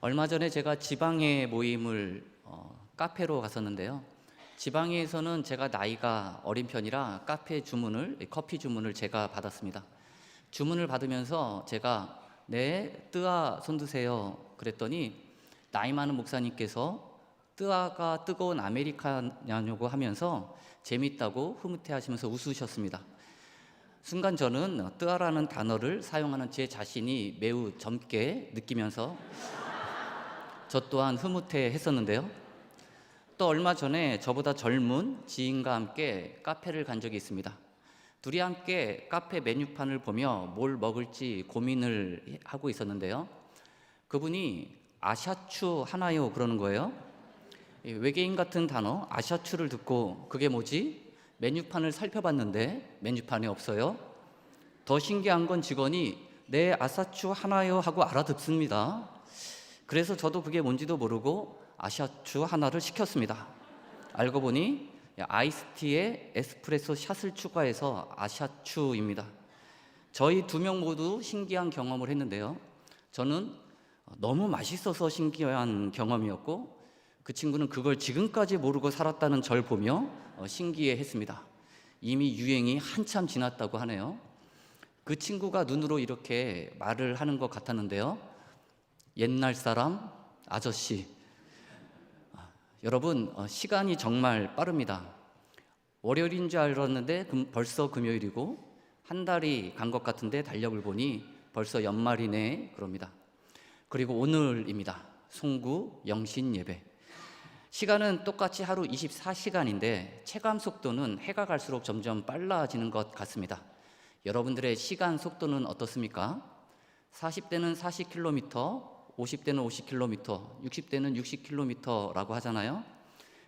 얼마 전에 제가 지방회 모임을 어, 카페로 갔었는데요. 지방회에서는 제가 나이가 어린 편이라 카페 주문을 커피 주문을 제가 받았습니다. 주문을 받으면서 제가 네 뜨아 손 드세요 그랬더니 나이 많은 목사님께서 뜨아가 뜨거운 아메리카냐고 하면서 재밌다고 흐뭇해하시면서 웃으셨습니다. 순간 저는 뜨아라는 단어를 사용하는 제 자신이 매우 젊게 느끼면서 저 또한 흐뭇해 했었는데요. 또 얼마 전에 저보다 젊은 지인과 함께 카페를 간 적이 있습니다. 둘이 함께 카페 메뉴판을 보며 뭘 먹을지 고민을 하고 있었는데요. 그분이 아샤추 하나요 그러는 거예요. 이 외계인 같은 단어 아샤추를 듣고 그게 뭐지? 메뉴판을 살펴봤는데 메뉴판이 없어요. 더 신기한 건 직원이 네 아사추 하나요 하고 알아듣습니다. 그래서 저도 그게 뭔지도 모르고 아샤추 하나를 시켰습니다. 알고 보니 아이스티에 에스프레소 샷을 추가해서 아샤추입니다. 저희 두 명 모두 신기한 경험을 했는데요. 저는 너무 맛있어서 신기한 경험이었고 그 친구는 그걸 지금까지 모르고 살았다는 절 보며 어, 신기해 했습니다. 이미 유행이 한참 지났다고 하네요. 그 친구가 눈으로 이렇게 말을 하는 것 같았는데요. 옛날 사람 아저씨. 아, 여러분 어, 시간이 정말 빠릅니다. 월요일인 줄 알았는데 금- 벌써 금요일이고 한 달이 간 것 같은데 달력을 보니 벌써 연말이네 그럽니다. 그리고 오늘입니다. 송구 영신 예배. 시간은 똑같이 하루 24시간인데 체감 속도는 해가 갈수록 점점 빨라지는 것 같습니다. 여러분들의 시간 속도는 어떻습니까? 40대는 40km, 50대는 50km, 60대는 60km라고 하잖아요.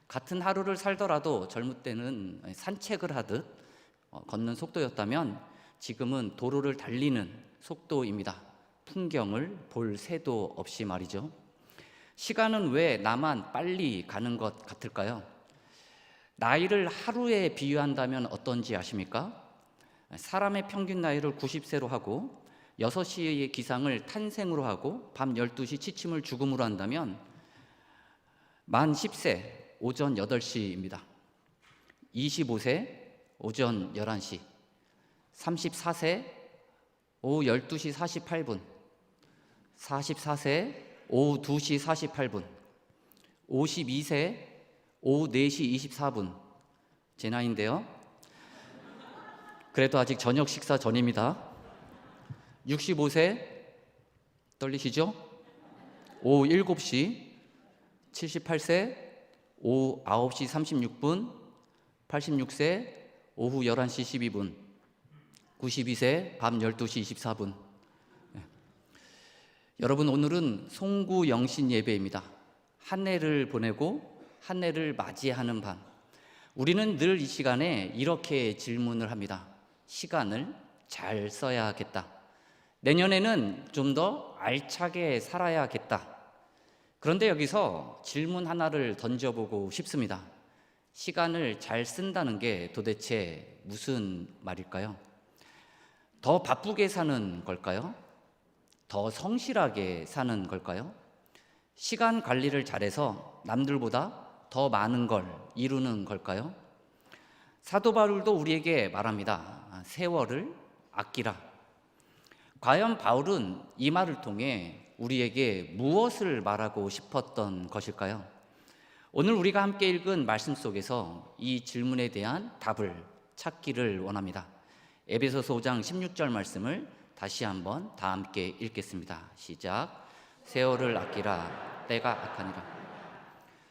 같은 하루를 살더라도 젊을 때는 산책을 하듯 어, 걷는 속도였다면 지금은 도로를 달리는 속도입니다. 풍경을 볼 새도 없이 말이죠. 시간은 왜 나만 빨리 가는 것 같을까요? 나이를 하루에 비유한다면 어떤지 아십니까? 사람의 평균 나이를 90세로 하고 6시의 기상을 탄생으로 하고 밤 12시 취침을 죽음으로 한다면 만 10세 오전 8시입니다. 25세 오전 11시 34세 오후 12시 48분 44세 오후 2시 48분 52세 오후 4시 24분. 제 나이인데요. 그래도 아직 저녁 식사 전입니다 65세 떨리시죠? 오후 7시 78세 오후 9시 36분 86세 오후 11시 12분 92세 밤 12시 24분 여러분 오늘은 송구 영신 예배입니다. 한 해를 보내고 한 해를 맞이하는 밤. 우리는 늘 이 시간에 이렇게 질문을 합니다. 시간을 잘 써야겠다. 내년에는 좀 더 알차게 살아야겠다. 그런데 여기서 질문 하나를 던져보고 싶습니다. 시간을 잘 쓴다는 게 도대체 무슨 말일까요? 더 바쁘게 사는 걸까요? 더 성실하게 사는 걸까요? 시간 관리를 잘해서 남들보다 더 많은 걸 이루는 걸까요? 사도 바울도 우리에게 말합니다. 아, 세월을 아끼라. 과연 바울은 이 말을 통해 우리에게 무엇을 말하고 싶었던 것일까요? 오늘 우리가 함께 읽은 말씀 속에서 이 질문에 대한 답을 찾기를 원합니다. 에베소서 5장 16절 말씀을 다시 한번 다 함께 읽겠습니다. 시작. 세월을 아끼라 때가 악하니라.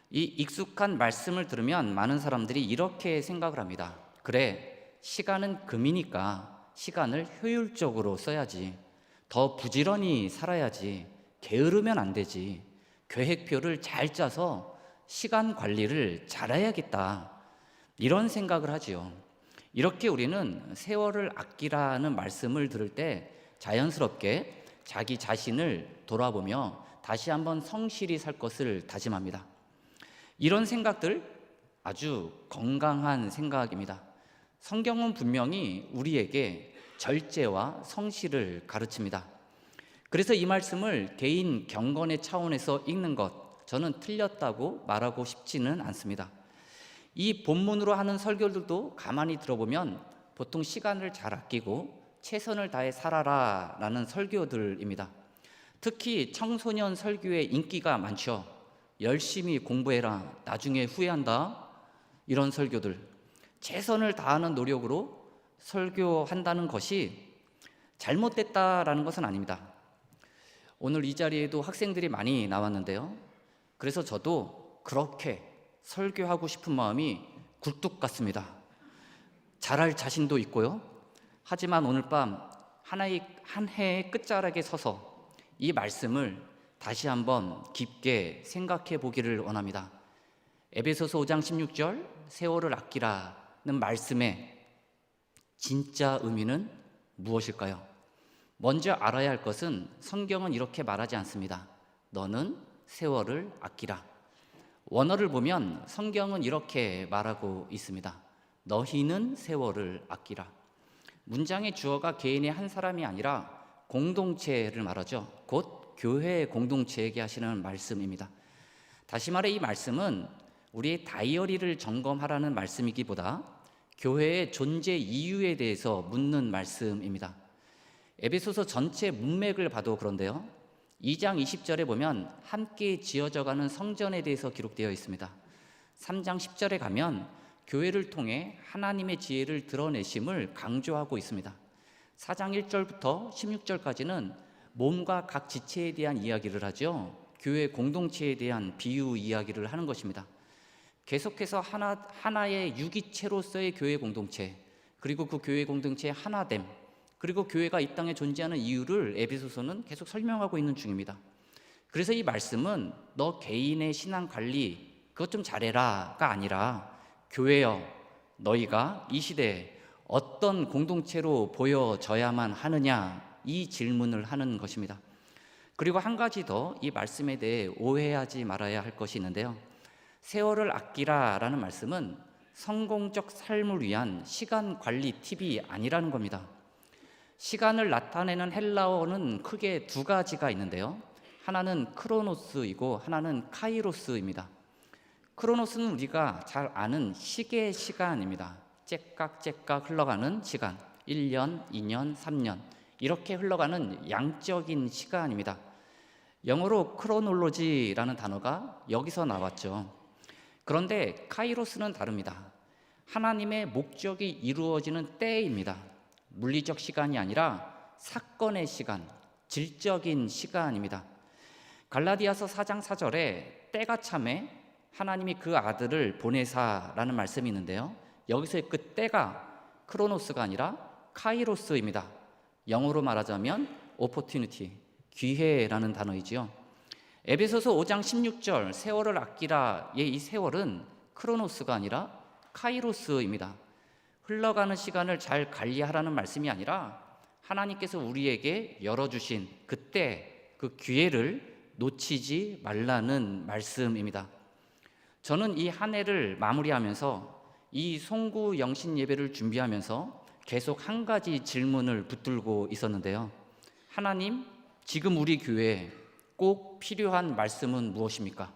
이 익숙한 말씀을 들으면 많은 사람들이 이렇게 생각을 합니다. 그래, 시간은 금이니까 시간을 효율적으로 써야지. 더 부지런히 살아야지. 게으르면 안 되지. 계획표를 잘 짜서 시간 관리를 잘해야겠다. 이런 생각을 하지요. 이렇게 우리는 세월을 아끼라는 말씀을 들을 때 자연스럽게 자기 자신을 돌아보며 다시 한번 성실히 살 것을 다짐합니다. 이런 생각들 아주 건강한 생각입니다. 성경은 분명히 우리에게 절제와 성실을 가르칩니다. 그래서 이 말씀을 개인 경건의 차원에서 읽는 것, 저는 틀렸다고 말하고 싶지는 않습니다. 이 본문으로 하는 설교들도 가만히 들어보면 보통 시간을 잘 아끼고 최선을 다해 살아라 라는 설교들입니다. 특히 청소년 설교에 인기가 많죠. 열심히 공부해라. 나중에 후회한다. 이런 설교들. 최선을 다하는 노력으로 설교한다는 것이 잘못됐다라는 것은 아닙니다. 오늘 이 자리에도 학생들이 많이 나왔는데요. 그래서 저도 그렇게 설교하고 싶은 마음이 굴뚝 같습니다. 잘할 자신도 있고요. 하지만 오늘 밤 하나의 한 해의 끝자락에 서서 이 말씀을 다시 한번 깊게 생각해 보기를 원합니다. 에베소서 5장 16절 세월을 아끼라는 말씀의 진짜 의미는 무엇일까요? 먼저 알아야 할 것은 성경은 이렇게 말하지 않습니다. 너는 세월을 아끼라. 원어를 보면 성경은 이렇게 말하고 있습니다. 너희는 세월을 아끼라. 문장의 주어가 개인의 한 사람이 아니라 공동체를 말하죠. 곧 교회의 공동체에게 하시는 말씀입니다. 다시 말해 이 말씀은 우리의 다이어리를 점검하라는 말씀이기보다 교회의 존재 이유에 대해서 묻는 말씀입니다. 에베소서 전체 문맥을 봐도 그런데요. 2장 20절에 보면 함께 지어져 가는 성전에 대해서 기록되어 있습니다. 3장 10절에 가면 교회를 통해 하나님의 지혜를 드러내심을 강조하고 있습니다. 4장 1절부터 16절까지는 몸과 각 지체에 대한 이야기를 하죠. 교회 공동체에 대한 비유 이야기를 하는 것입니다. 계속해서 하나 하나의 유기체로서의 교회 공동체 그리고 그 교회 공동체의 하나됨 그리고 교회가 이 땅에 존재하는 이유를 에베소서는 계속 설명하고 있는 중입니다. 그래서 이 말씀은 너 개인의 신앙 관리 그것 좀 잘해라가 아니라 교회여 너희가 이 시대에 어떤 공동체로 보여져야만 하느냐 이 질문을 하는 것입니다. 그리고 한 가지 더 이 말씀에 대해 오해하지 말아야 할 것이 있는데요. 세월을 아끼라라는 말씀은 성공적 삶을 위한 시간 관리 팁이 아니라는 겁니다. 시간을 나타내는 헬라어는 크게 두 가지가 있는데요. 하나는 크로노스이고 하나는 카이로스입니다. 크로노스는 우리가 잘 아는 시계 시간입니다. 째깍째깍 흘러가는 시간. 1년, 2년, 3년. 이렇게 흘러가는 양적인 시간입니다. 영어로 크로놀로지라는 단어가 여기서 나왔죠. 그런데 카이로스는 다릅니다. 하나님의 목적이 이루어지는 때입니다. 물리적 시간이 아니라 사건의 시간, 질적인 시간입니다. 갈라디아서 4장 4절에 때가 참에 하나님이 그 아들을 보내사라는 말씀이 있는데요. 여기서의 그 때가 크로노스가 아니라 카이로스입니다. 영어로 말하자면 opportunity, 기회라는 단어이지요. 에베소서 5장 16절 세월을 아끼라의 이 세월은 크로노스가 아니라 카이로스입니다. 흘러가는 시간을 잘 관리하라는 말씀이 아니라 하나님께서 우리에게 열어주신 그때 그 기회를 놓치지 말라는 말씀입니다. 저는 이 한 해를 마무리하면서 이 송구 영신 예배를 준비하면서 계속 한 가지 질문을 붙들고 있었는데요. 하나님, 지금 우리 교회에 꼭 필요한 말씀은 무엇입니까?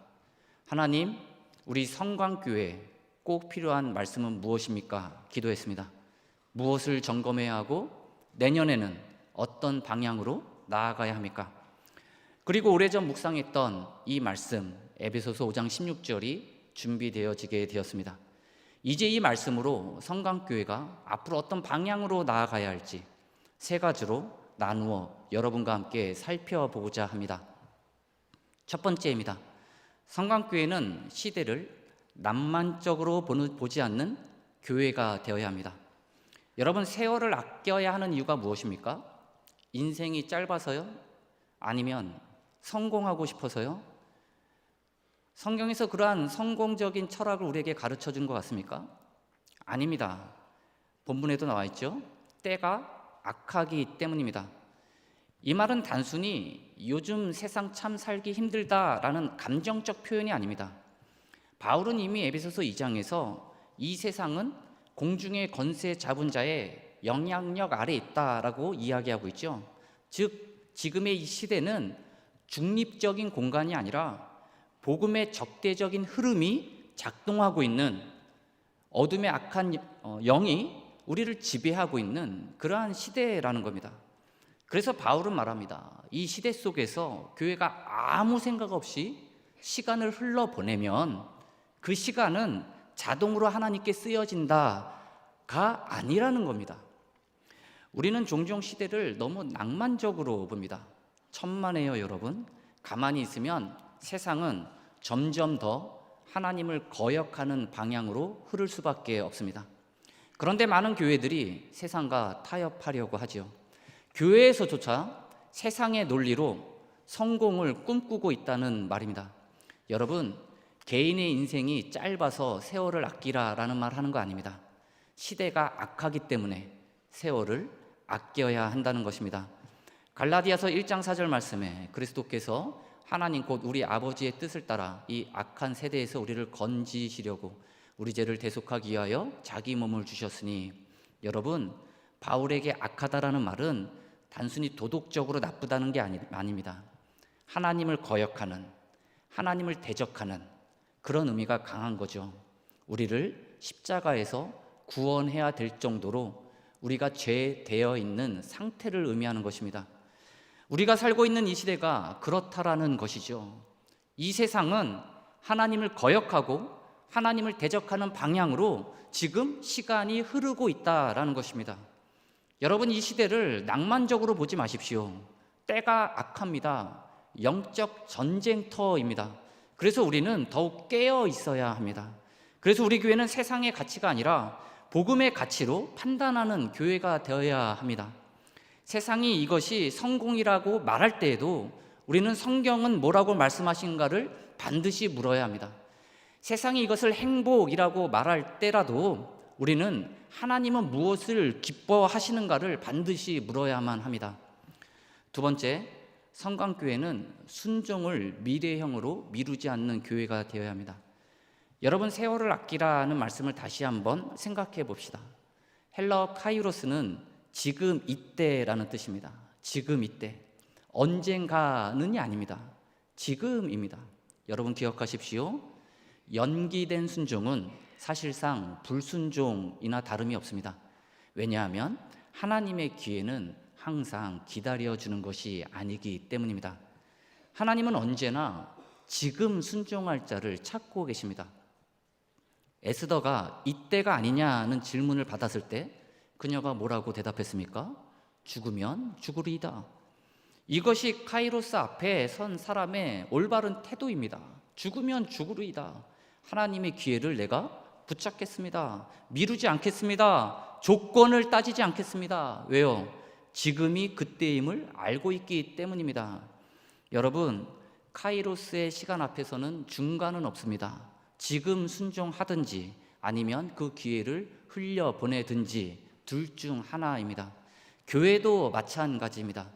하나님, 우리 성광교회에 꼭 필요한 말씀은 무엇입니까? 기도했습니다. 무엇을 점검해야 하고 내년에는 어떤 방향으로 나아가야 합니까? 그리고 오래전 묵상했던 이 말씀 에베소서 5장 16절이 준비되어지게 되었습니다. 이제 이 말씀으로 성강교회가 앞으로 어떤 방향으로 나아가야 할지 세 가지로 나누어 여러분과 함께 살펴보고자 합니다. 첫 번째입니다. 성강교회는 시대를 낭만적으로 보지 않는 교회가 되어야 합니다. 여러분 세월을 아껴야 하는 이유가 무엇입니까? 인생이 짧아서요? 아니면 성공하고 싶어서요? 성경에서 그러한 성공적인 철학을 우리에게 가르쳐 준 것 같습니까? 아닙니다. 본문에도 나와 있죠. 때가 악하기 때문입니다. 이 말은 단순히 요즘 세상 참 살기 힘들다라는 감정적 표현이 아닙니다. 바울은 이미 에베소서 2장에서 이 세상은 공중의 건세 잡은 자의 영향력 아래 있다라고 이야기하고 있죠. 즉 지금의 이 시대는 중립적인 공간이 아니라 복음의 적대적인 흐름이 작동하고 있는 어둠의 악한 어, 영이 우리를 지배하고 있는 그러한 시대라는 겁니다. 그래서 바울은 말합니다. 이 시대 속에서 교회가 아무 생각 없이 시간을 흘러 보내면 그 시간은 자동으로 하나님께 쓰여진다가 아니라는 겁니다. 우리는 종종 시대를 너무 낭만적으로 봅니다. 천만에요, 여러분. 가만히 있으면 세상은 점점 더 하나님을 거역하는 방향으로 흐를 수밖에 없습니다. 그런데 많은 교회들이 세상과 타협하려고 하지요. 교회에서조차 세상의 논리로 성공을 꿈꾸고 있다는 말입니다. 여러분, 개인의 인생이 짧아서 세월을 아끼라라는 말 하는 거 아닙니다. 시대가 악하기 때문에 세월을 아껴야 한다는 것입니다. 갈라디아서 1장 4절 말씀에 그리스도께서 하나님 곧 우리 아버지의 뜻을 따라 이 악한 세대에서 우리를 건지시려고 우리 죄를 대속하기 위하여 자기 몸을 주셨으니 여러분 바울에게 악하다라는 말은 단순히 도덕적으로 나쁘다는 게 아니, 아닙니다. 하나님을 거역하는 하나님을 대적하는 그런 의미가 강한 거죠. 우리를 십자가에서 구원해야 될 정도로 우리가 죄되어 있는 상태를 의미하는 것입니다. 우리가 살고 있는 이 시대가 그렇다라는 것이죠. 이 세상은 하나님을 거역하고 하나님을 대적하는 방향으로 지금 시간이 흐르고 있다라는 것입니다. 여러분 이 시대를 낭만적으로 보지 마십시오. 때가 악합니다. 영적 전쟁터입니다. 그래서 우리는 더욱 깨어 있어야 합니다. 그래서 우리 교회는 세상의 가치가 아니라 복음의 가치로 판단하는 교회가 되어야 합니다. 세상이 이것이 성공이라고 말할 때에도 우리는 성경은 뭐라고 말씀하신가를 반드시 물어야 합니다. 세상이 이것을 행복이라고 말할 때라도 우리는 하나님은 무엇을 기뻐하시는가를 반드시 물어야만 합니다. 두 번째, 성강교회는 순종을 미래형으로 미루지 않는 교회가 되어야 합니다. 여러분 세월을 아끼라는 말씀을 다시 한번 생각해 봅시다. 헬러 카이로스는 지금 이때라는 뜻입니다. 지금 이때. 언젠가는이 아닙니다. 지금입니다. 여러분 기억하십시오. 연기된 순종은 사실상 불순종이나 다름이 없습니다. 왜냐하면 하나님의 기회는 항상 기다려주는 것이 아니기 때문입니다. 하나님은 언제나 지금 순종할 자를 찾고 계십니다. 에스더가 이때가 아니냐는 질문을 받았을 때 그녀가 뭐라고 대답했습니까? 죽으면 죽으리이다. 이것이 카이로스 앞에 선 사람의 올바른 태도입니다. 죽으면 죽으리이다. 하나님의 기회를 내가 붙잡겠습니다. 미루지 않겠습니다. 조건을 따지지 않겠습니다. 왜요? 지금이 그때임을 알고 있기 때문입니다. 여러분, 카이로스의 시간 앞에서는 중간은 없습니다. 지금 순종하든지 아니면 그 기회를 흘려 보내든지 둘 중 하나입니다. 교회도 마찬가지입니다.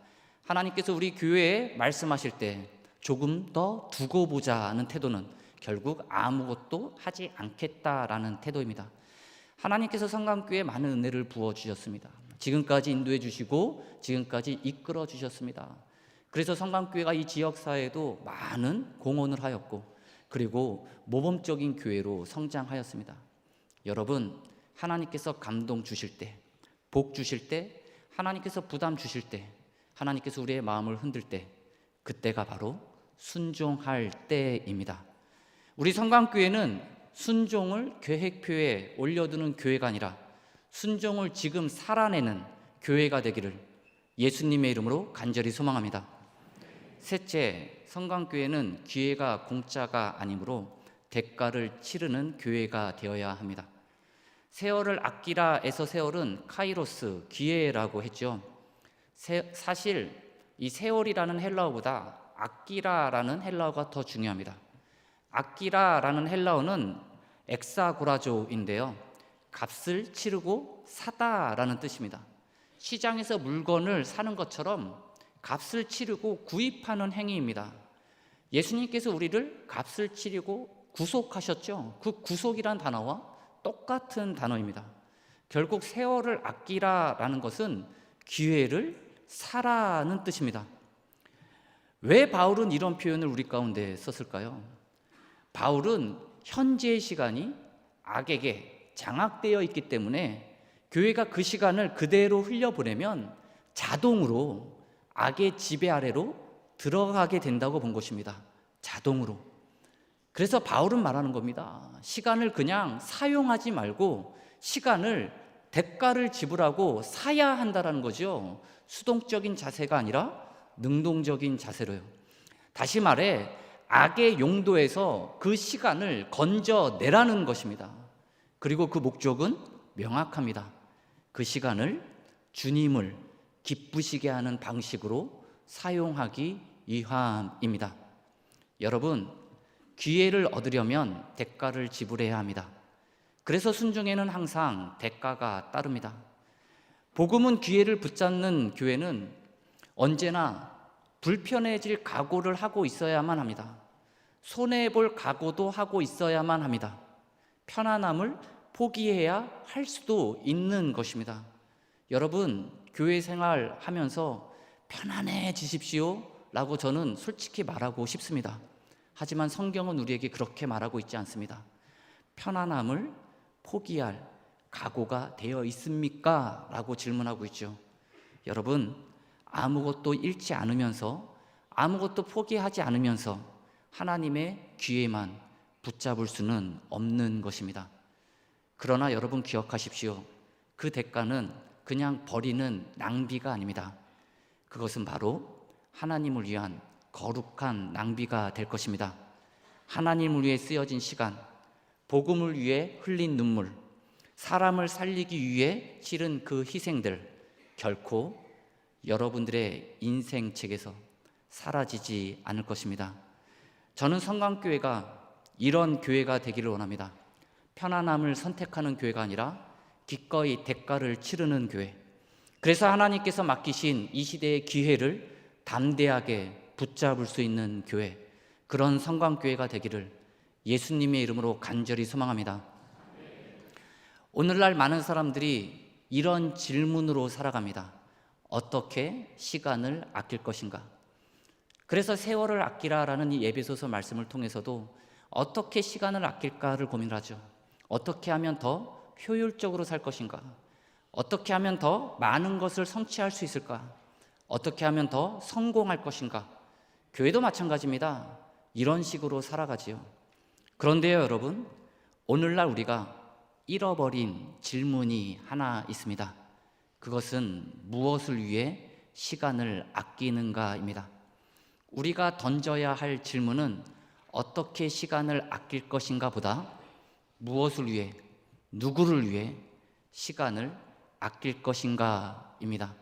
하나님께서 우리 교회에 말씀하실 때 조금 더 두고 보자는 태도는 결국 아무것도 하지 않겠다라는 태도입니다. 하나님께서 성감교회에 많은 은혜를 부어 주셨습니다. 지금까지 인도해 주시고 지금까지 이끌어 주셨습니다. 그래서 성감교회가 이 지역 사회에도 많은 공헌을 하였고 그리고 모범적인 교회로 성장하였습니다. 여러분, 하나님께서 감동 주실 때, 복 주실 때, 하나님께서 부담 주실 때, 하나님께서 우리의 마음을 흔들 때, 그때가 바로 순종할 때입니다. 우리 성강교회는 순종을 계획표에 올려두는 교회가 아니라 순종을 지금 살아내는 교회가 되기를 예수님의 이름으로 간절히 소망합니다. 셋째, 성강교회는 기회가 공짜가 아니므로 대가를 치르는 교회가 되어야 합니다. 세월을 아끼라에서 세월은 카이로스 기회라고 했죠. 세, 사실 이 세월이라는 헬라어보다 아끼라라는 헬라어가 더 중요합니다. 아끼라라는 헬라어는 엑사고라조인데요. 값을 치르고 사다라는 뜻입니다. 시장에서 물건을 사는 것처럼 값을 치르고 구입하는 행위입니다. 예수님께서 우리를 값을 치르고 구속하셨죠. 그 구속이란 단어와 똑같은 단어입니다. 결국 세월을 아끼라라는 것은 기회를 사라는 뜻입니다. 왜 바울은 이런 표현을 우리 가운데 썼을까요? 바울은 현재의 시간이 악에게 장악되어 있기 때문에 교회가 그 시간을 그대로 흘려보내면 자동으로 악의 지배 아래로 들어가게 된다고 본 것입니다. 자동으로. 그래서 바울은 말하는 겁니다. 시간을 그냥 사용하지 말고 시간을 대가를 지불하고 사야 한다라는 거죠. 수동적인 자세가 아니라 능동적인 자세로요. 다시 말해 악의 용도에서 그 시간을 건져내라는 것입니다. 그리고 그 목적은 명확합니다. 그 시간을 주님을 기쁘시게 하는 방식으로 사용하기 위함입니다. 여러분, 기회를 얻으려면 대가를 지불해야 합니다. 그래서 순종에는 항상 대가가 따릅니다. 복음은 기회를 붙잡는 교회는 언제나 불편해질 각오를 하고 있어야만 합니다. 손해볼 각오도 하고 있어야만 합니다. 편안함을 포기해야 할 수도 있는 것입니다. 여러분, 교회 생활 하면서 편안해지십시오. 라고 저는 솔직히 말하고 싶습니다. 하지만 성경은 우리에게 그렇게 말하고 있지 않습니다. 편안함을 포기할 각오가 되어 있습니까? 라고 질문하고 있죠. 여러분, 아무것도 잃지 않으면서 아무것도 포기하지 않으면서 하나님의 기회만 붙잡을 수는 없는 것입니다. 그러나 여러분 기억하십시오. 그 대가는 그냥 버리는 낭비가 아닙니다. 그것은 바로 하나님을 위한 거룩한 낭비가 될 것입니다. 하나님을 위해 쓰여진 시간, 복음을 위해 흘린 눈물, 사람을 살리기 위해 치른 그 희생들 결코 여러분들의 인생 책에서 사라지지 않을 것입니다. 저는 성강교회가 이런 교회가 되기를 원합니다. 편안함을 선택하는 교회가 아니라 기꺼이 대가를 치르는 교회. 그래서 하나님께서 맡기신 이 시대의 기회를 담대하게 붙잡을 수 있는 교회. 그런 성광교회가 되기를 예수님의 이름으로 간절히 소망합니다. 오늘날 많은 사람들이 이런 질문으로 살아갑니다. 어떻게 시간을 아낄 것인가? 그래서 세월을 아끼라라는 이 예배소서 말씀을 통해서도 어떻게 시간을 아낄까를 고민하죠. 어떻게 하면 더 효율적으로 살 것인가? 어떻게 하면 더 많은 것을 성취할 수 있을까? 어떻게 하면 더 성공할 것인가? 교회도 마찬가지입니다. 이런 식으로 살아가지요. 그런데요, 여러분, 오늘날 우리가 잃어버린 질문이 하나 있습니다. 그것은 무엇을 위해 시간을 아끼는가입니다. 우리가 던져야 할 질문은 어떻게 시간을 아낄 것인가 보다 무엇을 위해, 누구를 위해 시간을 아낄 것인가입니다.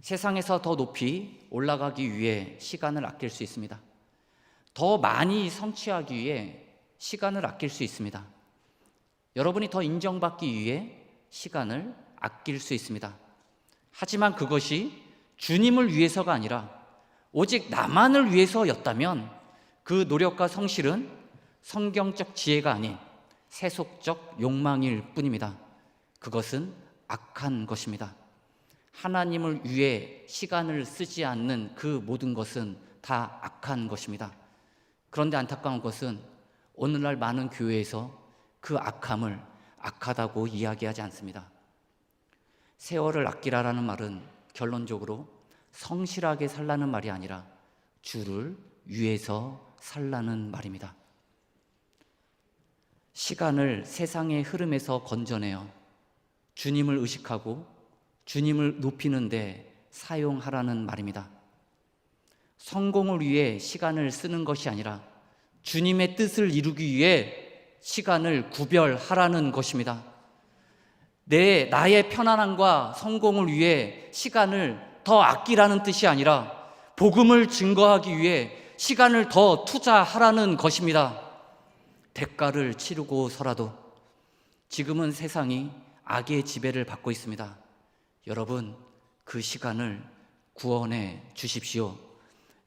세상에서 더 높이 올라가기 위해 시간을 아낄 수 있습니다. 더 많이 성취하기 위해 시간을 아낄 수 있습니다. 여러분이 더 인정받기 위해 시간을 아낄 수 있습니다. 하지만 그것이 주님을 위해서가 아니라 오직 나만을 위해서였다면 그 노력과 성실은 성경적 지혜가 아닌 세속적 욕망일 뿐입니다. 그것은 악한 것입니다. 하나님을 위해 시간을 쓰지 않는 그 모든 것은 다 악한 것입니다. 그런데 안타까운 것은 오늘날 많은 교회에서 그 악함을 악하다고 이야기하지 않습니다. 세월을 아끼라라는 말은 결론적으로 성실하게 살라는 말이 아니라 주를 위해서 살라는 말입니다. 시간을 세상의 흐름에서 건져내어 주님을 의식하고 주님을 높이는데 사용하라는 말입니다. 성공을 위해 시간을 쓰는 것이 아니라 주님의 뜻을 이루기 위해 시간을 구별하라는 것입니다. 내 나의 편안함과 성공을 위해 시간을 더 아끼라는 뜻이 아니라 복음을 증거하기 위해 시간을 더 투자하라는 것입니다. 대가를 치르고서라도 지금은 세상이 악의 지배를 받고 있습니다. 여러분, 그 시간을 구원해 주십시오.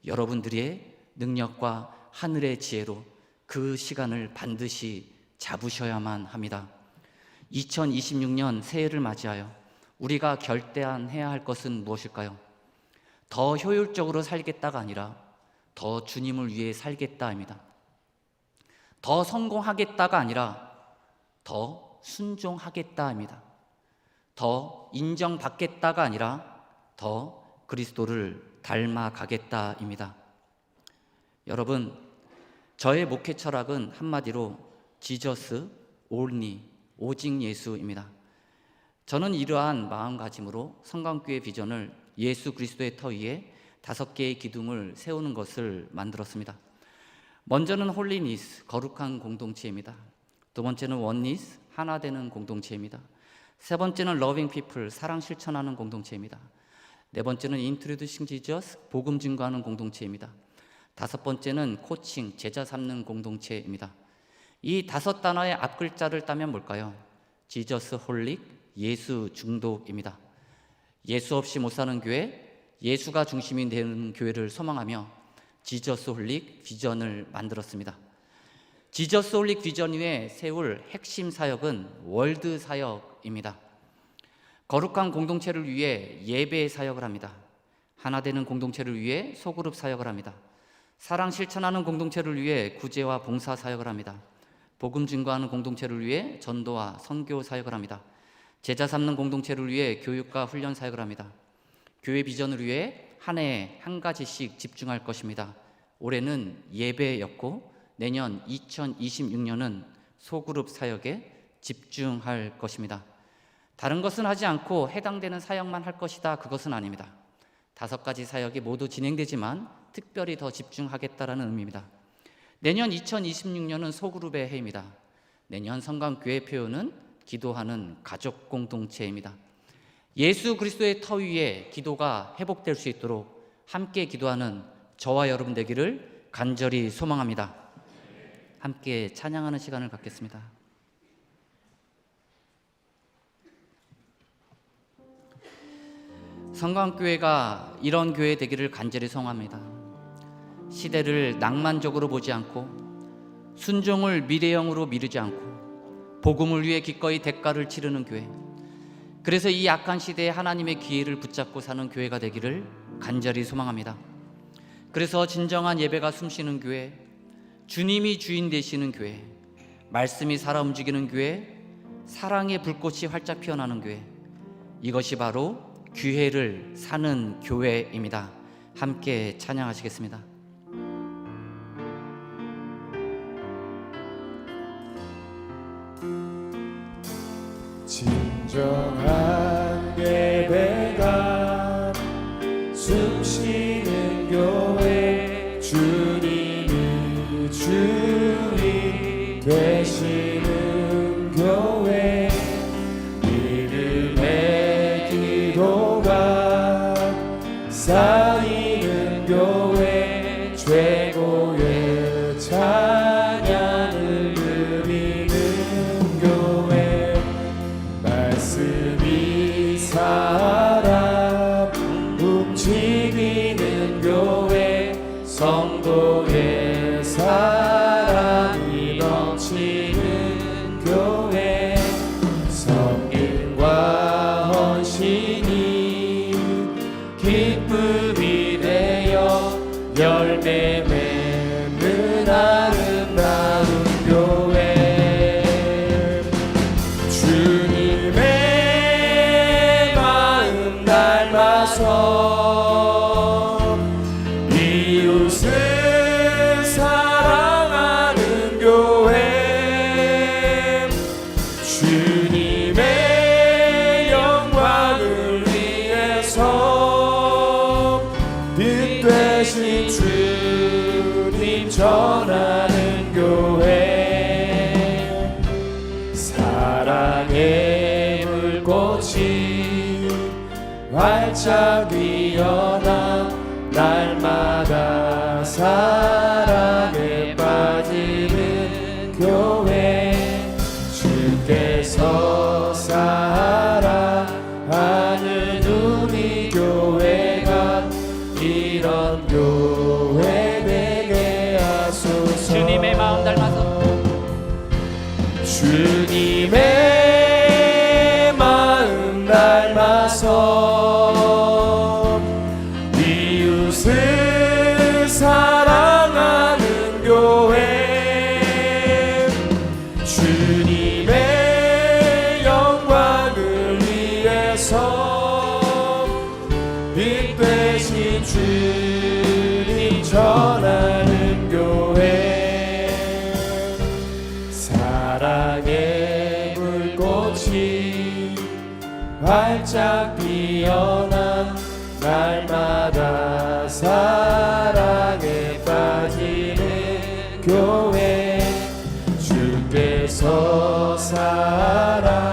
여러분들의 능력과 하늘의 지혜로 그 시간을 반드시 잡으셔야만 합니다. 2026년 새해를 맞이하여 우리가 결단해야 할 것은 무엇일까요? 더 효율적으로 살겠다가 아니라 더 주님을 위해 살겠다입니다. 더 성공하겠다가 아니라 더 순종하겠다입니다. 더 인정받겠다가 아니라 더 그리스도를 닮아가겠다입니다. 여러분, 저의 목회 철학은 한마디로 지저스 올니 오직 예수입니다. 저는 이러한 마음가짐으로 성강교회 비전을 예수 그리스도의 터 위에 다섯 개의 기둥을 세우는 것을 만들었습니다. 먼저는 홀리니스 거룩한 공동체입니다. 두 번째는 원니스 하나 되는 공동체입니다. 세 번째는 러빙 피플 사랑 실천하는 공동체입니다. 네 번째는 인트로듀싱 지저스 복음 증거하는 공동체입니다. 다섯 번째는 코칭 제자 삼는 공동체입니다. 이 다섯 단어의 앞 글자를 따면 뭘까요? 지저스 홀릭 예수 중독입니다. 예수 없이 못 사는 교회, 예수가 중심이 되는 교회를 소망하며 지저스 홀릭 비전을 만들었습니다. 지저스 홀릭 비전 위에 세울 핵심 사역은 월드 사역입니다. 거룩한 공동체를 위해 예배 사역을 합니다. 하나 되는 공동체를 위해 소그룹 사역을 합니다. 사랑 실천하는 공동체를 위해 구제와 봉사 사역을 합니다. 복음 증거하는 공동체를 위해 전도와 선교 사역을 합니다. 제자 삼는 공동체를 위해 교육과 훈련 사역을 합니다. 교회 비전을 위해 한 해에 한 가지씩 집중할 것입니다. 올해는 예배였고 내년 2026년은 소그룹 사역에 집중할 것입니다. 다른 것은 하지 않고 해당되는 사역만 할 것이다. 그것은 아닙니다. 다섯 가지 사역이 모두 진행되지만 특별히 더 집중하겠다라는 의미입니다. 내년 2026년은 소그룹의 해입니다. 내년 성강교회 표현은 기도하는 가족 공동체입니다. 예수 그리스도의 터 위에 기도가 회복될 수 있도록 함께 기도하는 저와 여러분 되기를 간절히 소망합니다. 함께 찬양하는 시간을 갖겠습니다. 성광교회가 이런 교회 되기를 간절히 소망합니다. 시대를 낭만적으로 보지 않고 순종을 미래형으로 미루지 않고 복음을 위해 기꺼이 대가를 치르는 교회. 그래서 이 약한 시대에 하나님의 기회를 붙잡고 사는 교회가 되기를 간절히 소망합니다. 그래서 진정한 예배가 숨쉬는 교회, 주님이 주인 되시는 교회, 말씀이 살아 움직이는 교회, 사랑의 불꽃이 활짝 피어나는 교회. 이것이 바로 교회를 사는 교회입니다. 함께 찬양하시겠습니다. 전하는 교회. 사랑의 불꽃이 활짝 피어나 날마다 사 활짝 피어난 날마다 사랑에 빠지는 교회 주께서 사랑하는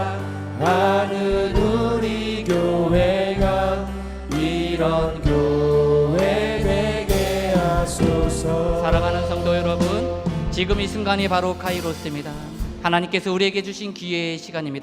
우리 교회가 이런 교회 되게 하소서 사랑하는 성도 여러분, 지금 이 순간이 바로 카이로스입니다. 하나님께서 우리에게 주신 기회의 시간입니다.